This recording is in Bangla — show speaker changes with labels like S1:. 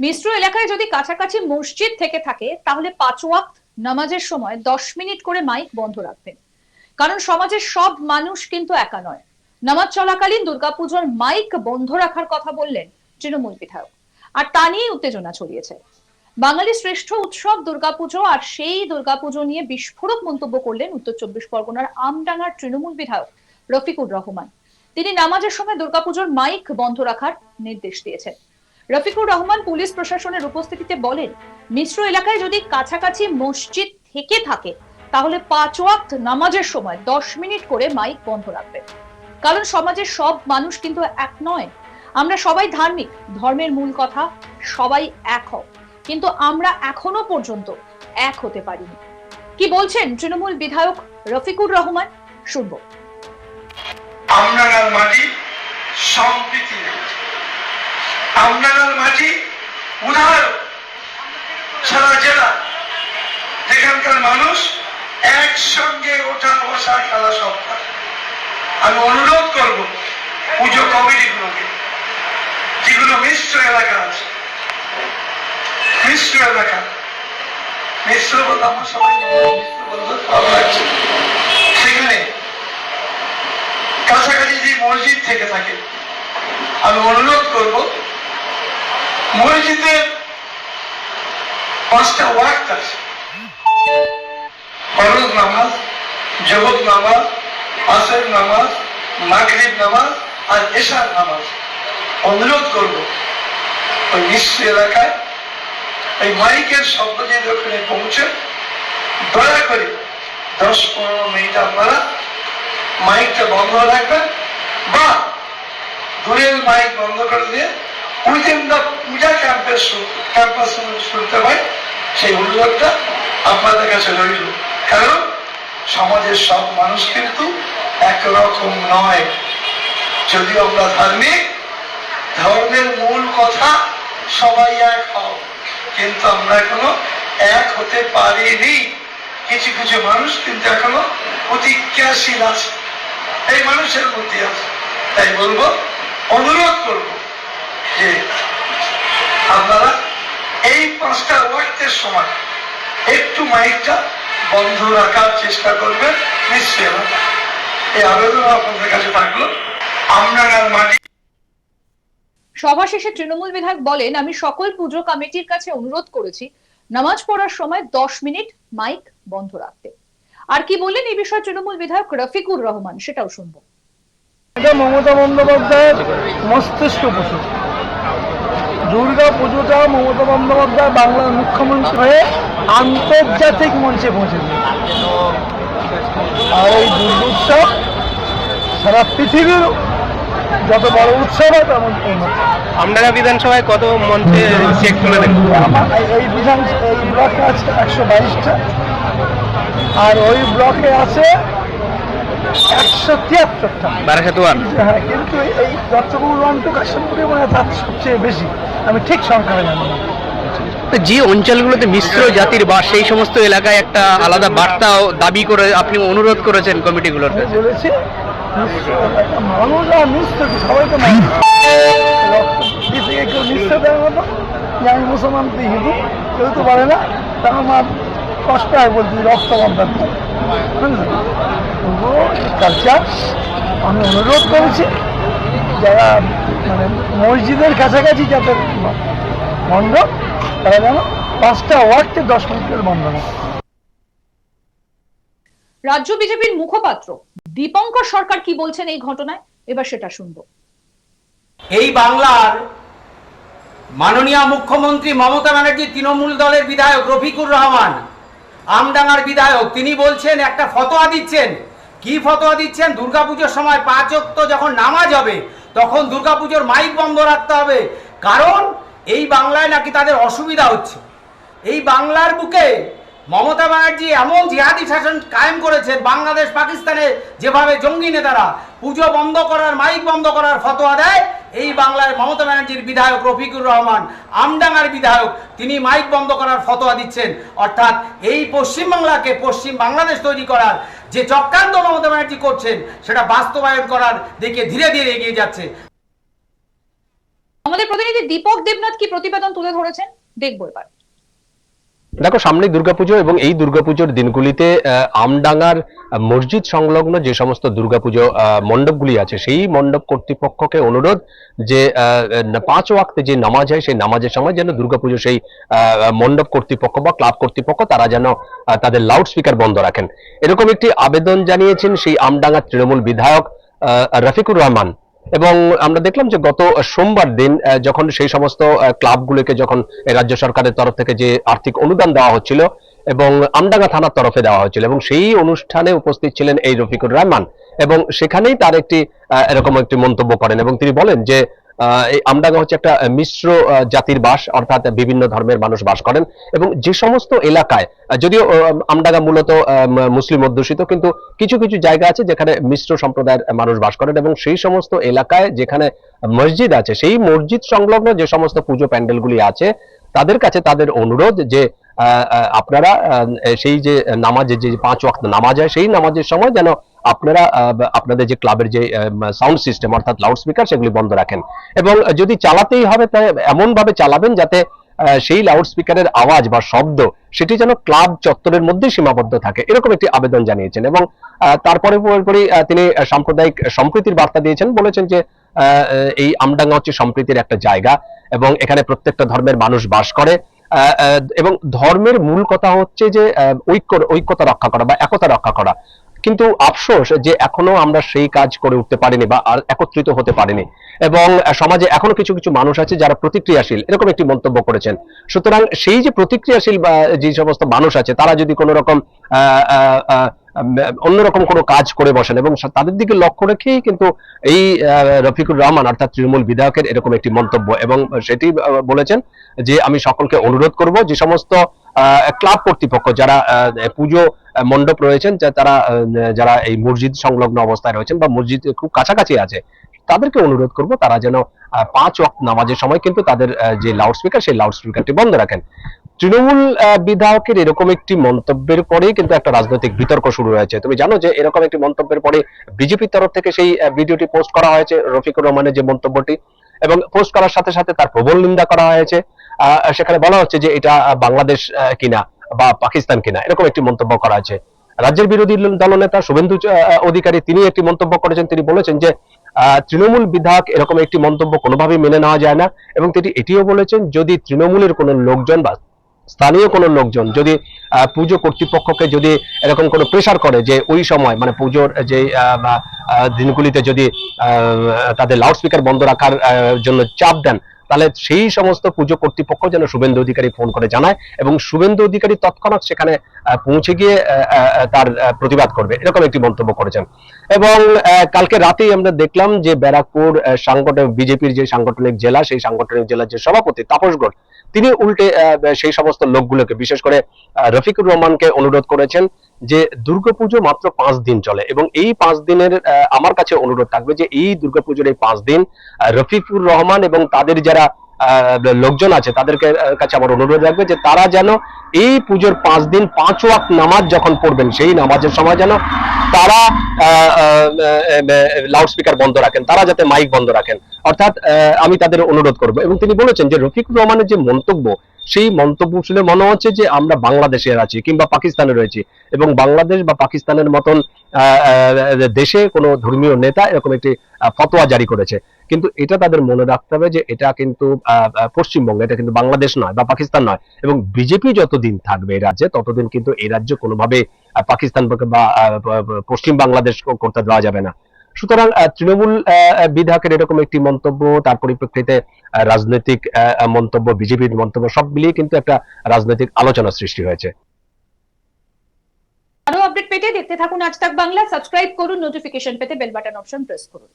S1: মিশ্র এলাকায় যদি কাছাকাছি মসজিদ থেকে থাকে, তাহলে পাঁচ ওয়াক্ত নামাজের সময় দশ মিনিট করে মাইক বন্ধ রাখবেন। কারণ সমাজের সব মানুষ কিন্তু একা নয়। নামাজ চলাকালীন দুর্গাপুজোর মাইক বন্ধ রাখার কথা বললেন তৃণমূল বিধায়ক। আর তা নিয়েই উত্তেজনা ছড়িয়েছে। বাঙালির শ্রেষ্ঠ উৎসব দুর্গাপুজো, আর সেই দুর্গাপুজো নিয়ে বিস্ফোরক মন্তব্য করলেন উত্তর চব্বিশ পরগনার আমডাঙ্গার তৃণমূল বিধায়ক রফিকুর রহমান। তিনি নামাজের সময় দুর্গাপুজোর মাইক বন্ধ রাখার নির্দেশ দিয়েছেন। রফিকুর রহমান পুলিশ প্রশাসনের উপস্থিতিতে বলেন, মিশ্র এলাকায় যদি কাছাকাছি মসজিদ থেকে থাকে, তাহলে পাঁচ ওয়াক্ত নামাজের সময় দশ মিনিট করে মাইক বন্ধ রাখবে কারণ সমাজের সব মানুষ কিন্তু এক নয়। আমরা সবাই ধার্মিক, ধর্মের মূল কথা, সবাই এক হও। কিন্তু আমরা এখনও পর্যন্ত এক হতে পারিনি। কি বলছেন তৃণমূল বিধায়ক রফিকুর রহমান? শুনব।
S2: আমনাগার মাটি সম্প্রীতি আমনাগার মাটি উদাহরণ সারা জেলা। যেখানকার মানুষ একসঙ্গে ওঠা বসা খেলা সব আমি অনুরোধ করব পুজো কমিটিগুলোকে, যেগুলো মিশ্র এলাকা আছে। মিশ্র এলাকা। মিশ্র বলতে সবাই সেখানে কাছাকাছি যে মসজিদ থেকে থাকে, আমি অনুরোধ করব মসজিদের পাঁচটা ওয়াক্ত আছে ফরজ নামাজ জগৎ নামাজ, আসর নামাজ, মাগরিব নামাজ আর এশার নামাজ। অনুরোধ করব, ওই মিশ্র এলাকায় এই মাইকের শব্দ যে ওখানে পৌঁছে, দয়া করে দশ পনেরো মিনিট আপনারা মাইকটা বন্ধ রাখবেন বা দূরের মাইক বন্ধ করে দিয়ে উইদিন দ্য পূজা ক্যাম্পের ক্যাম্পাস শুনতে হয় সেই অনুরোধটা আপনাদের কাছে রইল। কারণ সমাজের সব মানুষ কিন্তু একরকম নয়। যদিও আমরা ধার্মিক, ধর্মের মূল কথা সবাই এক হও। কিন্তু আমরা এখনও এক হতে পারিনি। কিছু কিছু মানুষ কিন্তু এখনও প্রতিজ্ঞাশীল আছে। এই মানুষের মধ্যে আছে। তাই বলব, অনুরোধ করব যে আপনারা এই পাঁচটা ওয়াক্তের সময় একটু মাইকটা বন্ধ রাখার চেষ্টা করবেন নিশ্চয় এই আবেদন আপনাদের কাছে থাকল। আমনাগার মাটি
S1: সভা শেষে তৃণমূল বিধায়ক বলেন আমি সকল পুজো কমিটির কাছে অনুরোধ করেছি নামাজ পড়ার সময় দশ মিনিট মাইক বন্ধ রাখতে। আর কি বললেন এই বিষয়ে তৃণমূল বিধায়ক রফিকুর রহমান সেটাও শুনব।
S3: এটা মমতা বন্দ্যোপাধ্যায়ের মস্তিষ্ক প্রসূত দুর্গা পুজোটা মমতা বন্দ্যোপাধ্যায় বাংলার মুখ্যমন্ত্রী হয়ে আন্তর্জাতিক মঞ্চে পৌঁছে দিয়েছে আর এই দুর্গোৎসব সারা পৃথিবীর যত বড় উৎসব হয় তেমন
S4: আমডাঙ্গা বিধানসভায় কত মঞ্চে চেক তুলে দেন
S3: এই- এই বিধান এই ব্লকে আছে একশো বাইশটা। আর ওই ব্লকে আছে একশো তিয়াত্তরটা।
S4: বারাসাত ওয়ান?
S3: হ্যাঁ কিন্তু এই চট্টগ্রাম ওয়ান টু কাশিমপুরে মানে তার সবচেয়ে বেশি। আমি ঠিক সংখ্যা জানি না।
S4: যে অঞ্চলগুলোতে মিশ্র জাতির বাস সেই সমস্ত এলাকায় একটা আলাদা বার্তাও দাবি করে আপনি অনুরোধ করেছেন কমিটিগুলোর কাছে।
S3: বলেছি মিশ্র মানুষ আর মিশ্র সবাই তো কেউ মিশ্র দেওয়ার মতো যে আমি মুসলমান হিন্দু কেউ তো পারে না। তা আমার কষ্ট হয় বলছি রক্ত বন্ধন কালচার। আমি অনুরোধ করেছি যারা মানে মসজিদের কাছাকাছি যাদের মণ্ডপ তারা যেন পাঁচটা ওয়ার্ডকে দশ মিনিটের বন্ধ
S1: রাজ্য বিজেপির মুখপাত্র দীপঙ্কর সরকার কি বলছেন এই ঘটনায়? এবার সেটা শুনব।
S5: এই বাংলার মাননীয় মুখ্যমন্ত্রী মমতা ব্যানার্জি তৃণমূল দলের বিধায়ক রফিকুর রহমান আমডাঙ্গার বিধায়ক, তিনি বলছেন, একটা ফতোয়া দিচ্ছেন। কি ফতোয়া দিচ্ছেন? দুর্গাপুজোর সময় পাঁচ অক্ত যখন নামাজ হবে, তখন দুর্গাপুজোর মাইক বন্ধ রাখতে হবে। কারণ, এই বাংলায় নাকি তাদের অসুবিধা হচ্ছে। এই বাংলার বুকে মমতা ব্যানার্জি এমন জিহাদি শাসন কায়েম করেছেন বাংলাদেশ পাকিস্তানে যেভাবে জঙ্গি নেতারা পুজো বন্ধ করার, মাইক বন্ধ করার ফতোয়া দেয় এই বাংলার মমতা ব্যানার্জির বিধায়ক রফিকুর রহমান, আমডাঙ্গার বিধায়ক, তিনি মাইক বন্ধ করার ফতোয়া দিচ্ছেন। অর্থাৎ এই পশ্চিমবাংলাকে পশ্চিম বাংলাদেশ তৈরি করার যে চক্রান্ত মমতা ব্যানার্জি করছেন, সেটা বাস্তবায়ন করার দিকে ধীরে ধীরে এগিয়ে যাচ্ছে।
S1: আমাদের প্রতিনিধি দীপক দেবনাথ কি প্রতিবেদন তুলে ধরেছেন? দেখব এবার।
S6: দেখো, সামনে দুর্গাপুজো এবং এই দুর্গাপুজোর দিনগুলিতে আমডাঙ্গার মসজিদ সংলগ্ন যে সমস্ত দুর্গাপুজো মণ্ডপগুলি আছে, সেই মণ্ডপ কর্তৃপক্ষকে অনুরোধ যে পাঁচ ওয়াক্তে যে নামাজ হয়, সেই নামাজের সময় যেন দুর্গাপুজো সেই মণ্ডপ কর্তৃপক্ষ বা ক্লাব কর্তৃপক্ষ, তারা যেন তাদের লাউড স্পিকার বন্ধ রাখেন। এরকম একটি আবেদন জানিয়েছেন সেই আমডাঙ্গার তৃণমূল বিধায়ক রফিকুর রহমান। এবং আমরা দেখলাম যে গত সোমবার দিন যখন সেই সমস্ত ক্লাবগুলোকে যখন রাজ্য সরকারের তরফ থেকে যে আর্থিক অনুদান দেওয়া হচ্ছিল এবং আমডাঙ্গা থানার তরফে দেওয়া হয়েছিল এবং সেই অনুষ্ঠানে উপস্থিত ছিলেন এই রফিকুর রহমান এবং সেখানেই তার একটি এরকম একটি মন্তব্য করেন এবং তিনি বলেন যে এই আমডাঙ্গা হচ্ছে একটা মিশ্র জাতির বাস, অর্থাৎ বিভিন্ন ধর্মের মানুষ বাস করেন। এবং যে সমস্ত এলাকায় যদিও আমডাঙ্গা মূলত মুসলিম অধ্যুষিত, কিন্তু কিছু কিছু জায়গা আছে যেখানে মিশ্র সম্প্রদায়ের মানুষ বাস করেন এবং সেই সমস্ত এলাকায় যেখানে মসজিদ আছে, সেই মসজিদ সংলগ্ন যে সমস্ত পুজো প্যান্ডেলগুলি আছে, তাদের কাছে তাদের অনুরোধ যে আপনারা সেই যে নামাজের যে পাঁচ ওয়াক্ত নামাজ হয়, সেই নামাজের সময় যেন আপনারা আপনাদের যে ক্লাবের যে সাউন্ড সিস্টেম অর্থাৎ লাউড স্পিকার সেগুলি বন্ধ রাখেন। এবং যদি চালাতেই হবে তাই এমন ভাবে চালাবেন যাতে সেই লাউড স্পিকারের আওয়াজ বা শব্দ, সেটি যেন ক্লাব চত্বরের মধ্যে সীমাবদ্ধ থাকে। এরকম একটি আবেদন জানিয়েছেন এবং তারপরে পরপরই তিনি সাম্প্রদায়িক সম্প্রীতির বার্তা দিয়েছেন। বলেছেন যে এই আমডাঙ্গা হচ্ছে সম্প্রীতির একটা জায়গা এবং এখানে প্রত্যেকটা ধর্মের মানুষ বাস করে। এবং ধর্মের মূল কথা হচ্ছে যে ঐক্য ঐক্যতা রক্ষা করা বা একতা রক্ষা করা। কিন্তু আফসোস যে এখনও আমরা সেই কাজ করে উঠতে পারিনি বা আর একত্রিত হতে পারিনি। এবং সমাজে এখনও কিছু কিছু মানুষ আছে যারা প্রতিক্রিয়াশীল এরকম একটি মন্তব্য করেছেন। সুতরাং সেই যে প্রতিক্রিয়াশীল বা যে সমস্ত মানুষ আছে তারা যদি কোনো রকম আহ, অন্যরকম কোনো কাজ করে বসেন এবং তাদের দিকে লক্ষ্য রেখেই কিন্তু এই রফিকুর রহমান অর্থাৎ তৃণমূল বিধায়কের এরকম একটি মন্তব্য এবং সেটি বলেছেন যে আমি সকলকে অনুরোধ করব যে সমস্ত ক্লাব কর্তৃপক্ষ যারা পুজো মণ্ডপ রয়েছেন, যা- তারা যারা এই মসজিদ সংলগ্ন অবস্থায় রয়েছেন বা মসজিদ খুব কাছাকাছি আছে তাদেরকে অনুরোধ করব তারা যেন পাঁচ ওয়াক্ত নামাজের সময় কিন্তু তাদের যে লাউড স্পিকার সেই লাউড স্পিকারটি বন্ধ রাখেন। তৃণমূল বিধায়কের এরকম একটি মন্তব্যের পরেই কিন্তু একটা রাজনৈতিক বিতর্ক শুরু হয়েছে। তুমি জানো যে এরকম একটি মন্তব্যের পরে বিজেপির তরফ থেকে সেই ভিডিওটি পোস্ট করা হয়েছে, রফিকুর রহমানের যে মন্তব্যটি। এবং পোস্ট করার সাথে সাথে তার প্রবল নিন্দা করা হয়েছে। সেখানে বলা হচ্ছে যে এটা বাংলাদেশ কিনা বা পাকিস্তান কিনা, এরকম একটি মন্তব্য করা হয়েছে। রাজ্যের বিরোধী দলনেতা শুভেন্দু অধিকারী, তিনি একটি মন্তব্য করেছেন। তিনি বলেছেন যে তৃণমূল বিধায়ক এরকম একটি মন্তব্য কোনোভাবেই মেনে নেওয়া যায় না। এবং তিনি এটিও বলেছেন, যদি তৃণমূলের কোনো লোকজন বা স্থানীয় কোনো লোকজন যদি পুজো কর্তৃপক্ষকে যদি এরকম কোনো প্রেশার করে যে ওই সময় মানে পুজোর যে দিনগুলিতে যদি তাদের লাউড স্পিকার বন্ধ রাখার জন্য চাপ দেন তাহলে সেই সমস্ত পুজো কর্তৃপক্ষ যেন শুভেন্দু অধিকারী ফোন করে জানায় এবং শুভেন্দু অধিকারী তৎক্ষণাৎ সেখানে পৌঁছে গিয়ে তার প্রতিবাদ করবে। এরকম একটি মন্তব্য করেছেন। এবং কালকে রাতেই আমরা দেখলাম যে ব্যারাকপুর সাংগঠনিক, বিজেপির যে সাংগঠনিক জেলা, সেই সাংগঠনিক জেলার যে সভাপতি তাপস ঘোষ, তিনি উল্টে সেই সমস্ত লোকগুলোকে, বিশেষ করে রফিকুর রহমানকে অনুরোধ করেছেন যে দুর্গাপুজো মাত্র পাঁচ দিন চলে এবং এই পাঁচ দিনের আমার কাছে অনুরোধ থাকবে যে এই দুর্গাপুজোর এই পাঁচ দিন রফিকুর রহমান এবং তাদের যারা আহ, লোকজন আছে তাদেরকে কাছে আমার অনুরোধ রাখবে যে তারা যেন এই পুজোর পাঁচ দিন পাঁচ ওয়াক্ত নামাজ যখন পড়বেন সেই নামাজের সময় যেন তারা লাউড স্পিকার বন্ধ রাখেন তারা যাতে মাইক বন্ধ রাখেন। অর্থাৎ আমি তাদের অনুরোধ করব। এবং তিনি বলেছেন যে রফিকুর রহমানের যে মন্তব্য, সেই মন্তব্য শুনে মনে হচ্ছে যে আমরা বাংলাদেশে আছি কিংবা পাকিস্তানে রয়েছি। এবং বাংলাদেশ বা পাকিস্তানের মতন দেশে কোনো ধর্মীয় নেতা এরকম একটি ফতোয়া জারি করেছে। কিন্তু এটা তাদের মনে রাখতে হবে যে এটা কিন্তু পশ্চিমবঙ্গ, এটা কিন্তু বাংলাদেশ নয় বা পাকিস্তান নয়। এবং বিজেপি যতদিন থাকবে এই রাজ্যে, ততদিন কিন্তু এই রাজ্য কোনোভাবে পাকিস্তান বা পশ্চিম বাংলাদেশ করতে দেওয়া যাবে না। সুতরাং তৃণমূল বিধায়কের এরকম একটি মন্তব্য, তার পরিপ্রেক্ষিতে রাজনৈতিক মন্তব্য, বিজেপির মন্তব্য, সব মিলিয়ে কিন্তু একটা রাজনৈতিক আলোচনা সৃষ্টি হয়েছে।
S1: আরও আপডেট পেতে দেখতে থাকুন আজ তাক বাংলা সাবস্ক্রাইব করুন নোটিফিকেশন পেতে বেল বাটন অপশন প্রেস করুন।